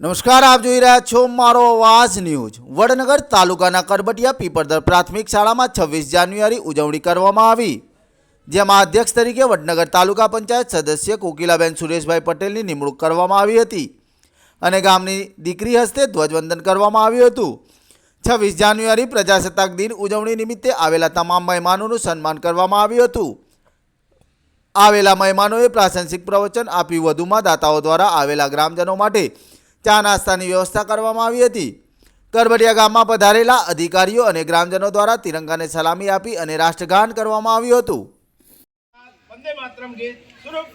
નમસ્કાર, આપ જોઈ રહ્યા છો મારો અવાજ ન્યૂઝ. વડનગર તાલુકાના કરબટિયા પીપળદર પ્રાથમિક શાળામાં છવ્વીસ જાન્યુઆરી ઉજવણી કરવામાં આવી. જેમાં અધ્યક્ષ તરીકે વડનગર તાલુકા પંચાયત સદસ્ય કોકિલાબેન સુરેશભાઈ પટેલની નિમણૂક કરવામાં આવી હતી અને ગામની દીકરી હસ્તે ધ્વજવંદન કરવામાં આવ્યું હતું. છવ્વીસ જાન્યુઆરી પ્રજાસત્તાક દિન ઉજવણી નિમિત્તે આવેલા તમામ મહેમાનોનું સન્માન કરવામાં આવ્યું હતું. આવેલા મહેમાનોએ પ્રાસંગિક પ્રવચન આપ્યું. વધુમાં દાતાઓ દ્વારા આવેલા ગ્રામજનો માટે ચા નાસ્તાની વ્યવસ્થા કરવામાં આવી હતી. કરબડિયા ગામમાં પધારેલા અધિકારીઓ અને ગ્રામજનો દ્વારા તિરંગાને સલામી આપી અને રાષ્ટ્રગાન કરવામાં આવ્યું હતું. વંદે માતરમ ગીત સુરૂપ